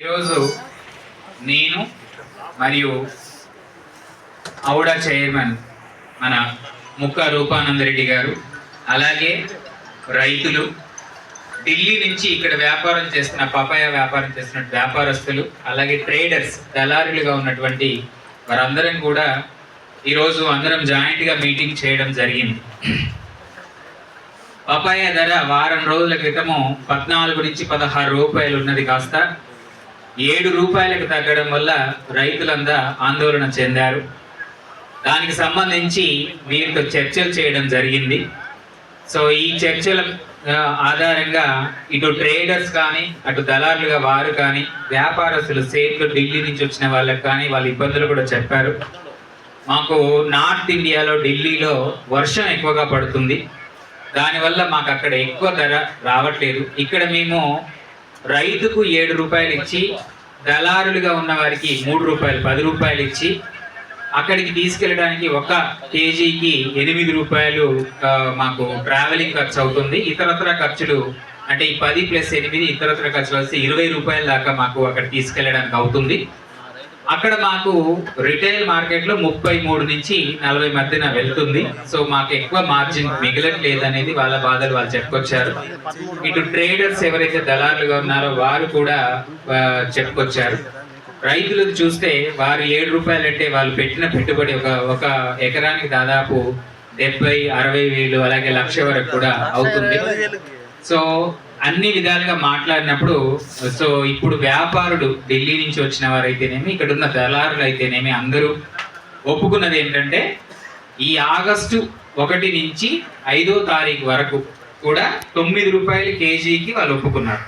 ఈరోజు నేను మరియు ఔడా చైర్మన్ మన ముక్క రూపానంద రెడ్డి గారు అలాగే రైతులు ఢిల్లీ నుంచి ఇక్కడ వ్యాపారం చేస్తున్న పపాయ వ్యాపారం చేస్తున్న వ్యాపారస్తులు అలాగే ట్రేడర్స్ దళారులుగా ఉన్నటువంటి వారందరం కూడా ఈరోజు అందరం జాయింట్గా మీటింగ్ చేయడం జరిగింది. పపాయ ధర వారం రోజుల క్రితము పద్నాలుగు నుంచి పదహారు రూపాయలు ఉన్నది కాస్త. ఏడు రూపాయలకు తగ్గడం వల్ల రైతులంతా ఆందోళన చెందారు. దానికి సంబంధించి వీరితో చర్చలు చేయడం జరిగింది. సో ఈ చర్చల ఆధారంగా ఇటు ట్రేడర్స్ కానీ అటు దళారులుగా వారు కానీ వ్యాపారస్తులు సేట్లు ఢిల్లీ నుంచి వచ్చిన వాళ్ళకి కానీ వాళ్ళ ఇబ్బందులు కూడా చెప్పారు. మాకు నార్త్ ఇండియాలో ఢిల్లీలో వర్షం ఎక్కువగా పడుతుంది. దానివల్ల మాకు అక్కడ ఎక్కువ ధర రావట్లేదు. ఇక్కడ మేము రైతుకు ఏడు రూపాయలు ఇచ్చి దళారులుగా ఉన్న వారికి మూడు రూపాయలు పది రూపాయలు ఇచ్చి అక్కడికి తీసుకెళ్ళడానికి ఒక కేజీకి ఎనిమిది రూపాయలు మాకు ట్రావెలింగ్ ఖర్చు అవుతుంది. ఇతరత్ర ఖర్చులు అంటే ఈ పది ప్లస్ ఎనిమిది ఇతరత్ర ఖర్చులు వస్తే ఇరవై రూపాయల దాకా మాకు అక్కడ తీసుకెళ్ళడానికి అవుతుంది. అక్కడ మాకు రిటైల్ మార్కెట్లో ముప్పై మూడు నుంచి నలభై మధ్యన వెళ్తుంది. సో మాకు ఎక్కువ మార్జిన్ మిగలట్లేదు అనేది వాళ్ళ బాధలు వాళ్ళు చెప్పుకొచ్చారు. ఇటు ట్రేడర్స్ ఎవరైతే దళారులుగా ఉన్నారో వారు కూడా చెప్పుకొచ్చారు. రైతులకు చూస్తే వారు ఏడు రూపాయలు అంటే వాళ్ళు పెట్టిన పెట్టుబడి ఒక ఒక ఎకరానికి దాదాపు డెబ్బై అరవై వేలు అలాగే లక్ష వరకు కూడా అవుతుంది. సో అన్ని విధాలుగా మాట్లాడినప్పుడు సో ఇప్పుడు వ్యాపారుడు ఢిల్లీ నుంచి వచ్చిన వారైతేనేమి ఇక్కడ ఉన్న దళారులు అయితేనేమి అందరూ ఒప్పుకున్నది ఏంటంటే ఈ ఆగస్టు ఒకటి నుంచి ఐదో తారీఖు వరకు కూడా తొమ్మిది రూపాయలు కేజీకి వాళ్ళు ఒప్పుకున్నారు.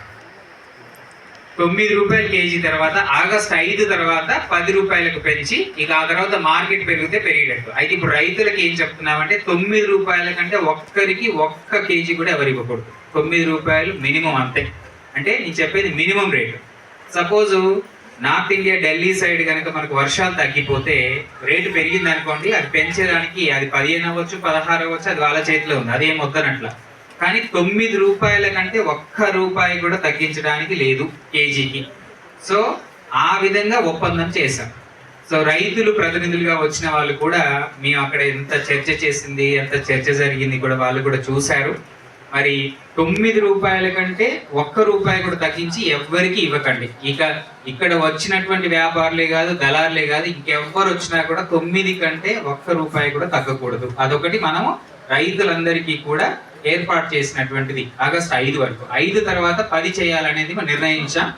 తొమ్మిది రూపాయలు కేజీ తర్వాత ఆగస్ట్ ఐదు తర్వాత పది రూపాయలకు పెంచి ఇక ఆ తర్వాత మార్కెట్ పెరిగితే పెరిగేటట్టు. అయితే ఇప్పుడు రైతులకు ఏం చెప్తున్నామంటే తొమ్మిది రూపాయల కంటే ఒక్కరికి ఒక్క కేజీ కూడా ఎవరు ఇవ్వకూడదు. తొమ్మిది రూపాయలు మినిమం అంతే. అంటే నేను చెప్పేది minimum rate. Suppose north India Delhi side కనుక మనకు వర్షాలు తగ్గిపోతే రేటు పెరిగింది అనుకోండి అది పెంచేదానికి అది పదిహేను అవ్వచ్చు పదహారు అవ్వచ్చు అది వాళ్ళ చేతిలో ఉంది. అదేం వద్దనట్లా. కానీ తొమ్మిది రూపాయల కంటే ఒక్క రూపాయి కూడా తగ్గించడానికి లేదు కేజీకి. సో ఆ విధంగా ఒప్పందం చేశాం. సో రైతులు ప్రతినిధులుగా వచ్చిన వాళ్ళు కూడా మేము అక్కడ ఎంత చర్చ చేసింది ఎంత చర్చ జరిగింది కూడా వాళ్ళు కూడా చూశారు. మరి తొమ్మిది రూపాయల కంటే ఒక్క రూపాయి కూడా తగ్గించి ఎవ్వరికి ఇవ్వకండి. ఇక ఇక్కడ వచ్చినటువంటి వ్యాపారులే కాదు దళారులే కాదు ఇంకెవ్వరు వచ్చినా కూడా తొమ్మిది కంటే ఒక్క రూపాయి కూడా తగ్గకూడదు. అదొకటి మనము రైతులందరికీ కూడా ఏర్పాటు చేసినటువంటిది ఆగస్ట్ ఐదు వరకు. ఐదు తర్వాత పది చేయాలనేది మనం నిర్ణయించాం.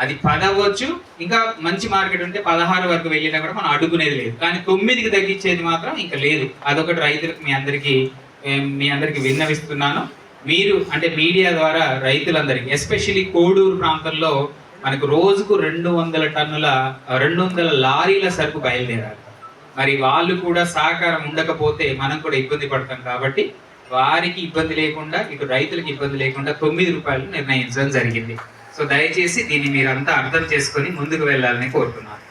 అది పదవచ్చు ఇంకా మంచి మార్కెట్ ఉంటే పదహారు వరకు వెళ్ళినా కూడా మనం అడుగునేది లేదు. కానీ తొమ్మిదికి తగ్గించేది మాత్రం ఇంకా లేదు. అదొకటి రైతులకు మీ అందరికీ మీ అందరికి విన్నవిస్తున్నాను. మీరు అంటే మీడియా ద్వారా రైతులందరికీ ఎస్పెషల్లీ కోడూరు ప్రాంతంలో మనకు రోజుకు రెండు వందల టన్నుల రెండు వందల లారీల సరుకు బయలుదేరాలి మరి వాళ్ళు కూడా సహకారం ఉండకపోతే మనం కూడా ఇబ్బంది పడతాం కాబట్టి వారికి ఇబ్బంది లేకుండా ఇటు రైతులకు ఇబ్బంది లేకుండా తొమ్మిది రూపాయలు నిర్ణయించడం జరిగింది. సో దయచేసి దీన్ని మీరంతా అర్థం చేసుకొని ముందుకు వెళ్ళాలని కోరుతున్నాను.